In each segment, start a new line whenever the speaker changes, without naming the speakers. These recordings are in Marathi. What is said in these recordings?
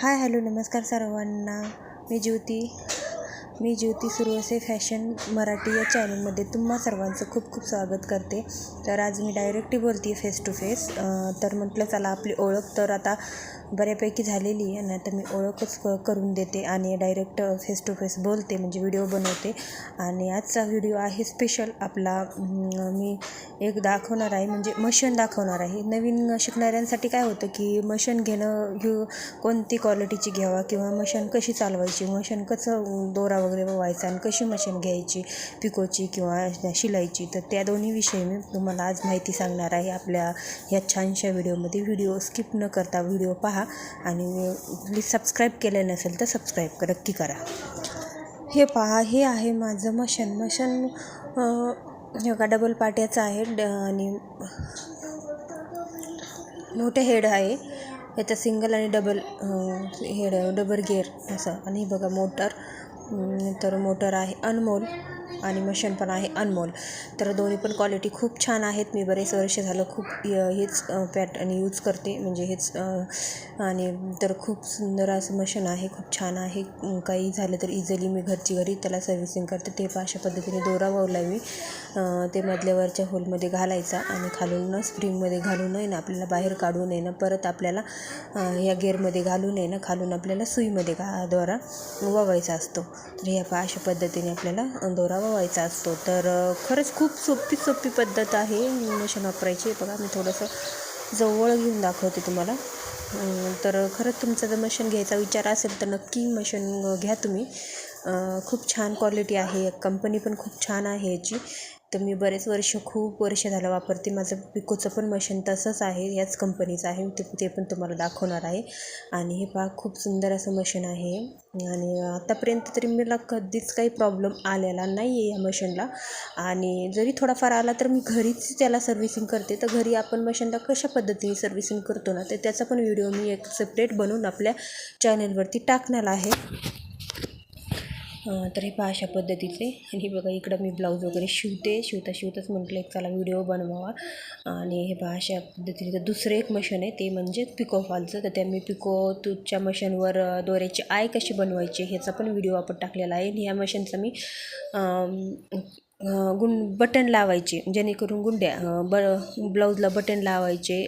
हाय हॅलो नमस्कार सर्वांना. मी ज्योती. मी ज्योती सुरवसे फॅशन मराठी या चॅनलमध्ये तुम्हा सर्वांचं खूप खूप स्वागत करते. तर आज मी डायरेक्टली बोलते आहे फेस टू फेस तर म्हटलं चला आपली ओळख. तर आता बऱ्यापैकी झालेली आहे आणि आता मी ओळखच क करून देते आणि डायरेक्ट फेस टू फेस बोलते म्हणजे व्हिडिओ बनवते. आणि आजचा व्हिडिओ आहे स्पेशल आपला मी एक दाखवणार आहे म्हणजे मशीन दाखवणार आहे. नवीन शिकणाऱ्यांसाठी काय होतं की मशीन घेणं घेऊ कोणती क्वालिटीची घ्यावा किंवा मशीन कशी चालवायची मशीन कसं दोरा वगैरे ववायचा आणि कशी मशीन घ्यायची पिकोची किंवा शिलाईची तर त्या दोन्ही विषयी मी तुम्हाला आज माहिती सांगणार आहे आपल्या ह्या छानशा व्हिडिओमध्ये व्हिडिओ स्किप न करता व्हिडिओ पहा. आणि प्लीज सबस्क्राईब केलं नसेल तर सबस्क्राईब नक्की करा. हे पहा हे आहे माझं मशन. मशन हे डबल पाट्याचं आहे. ड आणि मोठे हेड आहे. याचं सिंगल आणि डबल हेड डबल गेअर असं. आणि बघा मोटर तर मोटर आहे अनमोल. आणि मशीन पण आहे अनमोल. तर दोन्ही पण क्वालिटी खूप छान आहेत. मी बरेच वर्ष झालं खूप हेच पॅटर्न यूज करते. म्हणजे हेच आणि तर खूप सुंदर असं मशीन आहे. खूप छान आहे. काही झालं तर इझिली मी घरची घरी त्याला सर्व्हिसिंग करते. ते पण अशा पद्धतीने दोरा ववला मी ते मधल्यावरच्या होलमध्ये घालायचा आणि खालून स्प्रिंगमध्ये घालून आहे ना आपल्याला बाहेर काढून आहे ना परत आपल्याला या गेअरमध्ये घालून आहे ना खालून आपल्याला सुईमध्ये घा दोरा ववायचा असतो. तर ह्या पा अशा पद्धतीने आपल्याला दोरा ववायचा असतो. तर खरंच खूप सोपी सोपी पद्धत आहे. मशीन वापरायची बघा मी थोडंसं जवळ घेऊन दाखवते तुम्हाला. तर खरंच तुमचं जर मशीन घ्यायचा विचार असेल तर नक्की मशीन घ्या तुम्ही. खूप छान क्वालिटी आहे. कंपनी पण खूप छान आहे याची. तर मी बरेच वर्ष खूप वर्ष झालं वापरते. माझं पिकोचं पण मशीन तसंच आहे याच कंपनीचं आहे. ते ते पण तुम्हाला दाखवणार आहे. आणि हे पहा खूप सुंदर असं मशीन आहे. आणि आतापर्यंत तरी मला कधीच काही प्रॉब्लेम आलेला नाही आहे या मशीनला. आणि जरी थोडाफार आला तर मी घरीच त्याला सर्व्हिसिंग करते. तर घरी आपण मशीनला कशा पद्धतीने सर्व्हिसिंग करतो ना तर त्याचा पण व्हिडिओ मी एक सेपरेट बनवून आपल्या चॅनलवरती टाकणार आहे. तर हे पहा अशा पद्धतीचे. आणि बघा इकडं मी ब्लाऊज वगैरे शिवते. शिवता शिवताच म्हटलं एक चला व्हिडिओ बनवावा. आणि हे पहा अशा पद्धतीचं दुसरं एक मशीन आहे ते म्हणजे पिको फॉलचं तर त्या मी पिको तुझच्या मशीनवर दोऱ्याची आय कशी बनवायची ह्याचा पण व्हिडिओ आपण टाकलेला आहे. आणि ह्या मशीनचा मी गुं बटन लावायचे जेणेकरून गुंड्या ब ब्लाऊजला बटन लावायचे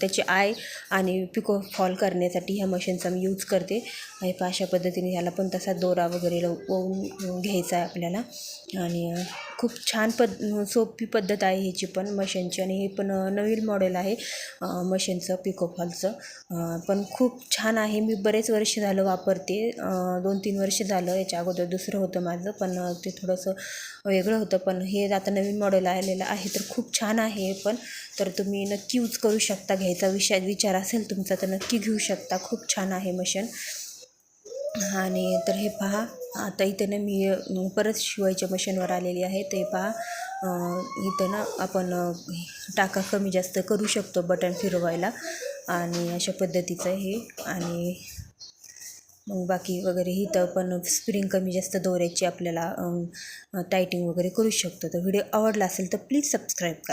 त्याची आय आणि पिको फॉल करण्यासाठी ह्या मशीनचा मी यूज करते. आणि अशा पद्धतीने ह्याला पण तसा दोरा वगैरे लावून घ्यायचा आहे आपल्याला. आणि खूप छान पद सोपी पद्धत आहे ह्याची पण मशीनची आणि हे पण नवीन मॉडेल आहे मशीनचं पिकोफॉलचं पण खूप छान आहे. मी बरेच वर्ष झालं वापरते. दोन तीन वर्ष झालं याच्या अगोदर दुसरं होतं माझं पण ते थोडंसं वेगळं होतं. पण हे आता नवीन मॉडेल आलेलं आहे तर खूप छान आहे पण. तर तुम्ही नक्की यूज करू शकता. घ्यायचा विषय विचार असेल तुमचा तर नक्की घेऊ शकता. खूप छान आहे मशीन. आणि तर हे पहा आता इथे ना मी परत शिवायच्या मशीनवर आलेली आहे. ते पहा इथं ना आपण टाका कमी जास्त करू शकतो बटन फिरवायला. आणि अशा पद्धतीचं हे. आणि मग बाकी वगैरे इथं पण स्प्रिंग कमी जास्त दोऱ्याची आपल्याला टायटिंग वगैरे करू शकतो. तर व्हिडिओ आवडला असेल तर प्लीज सबस्क्राईब करा.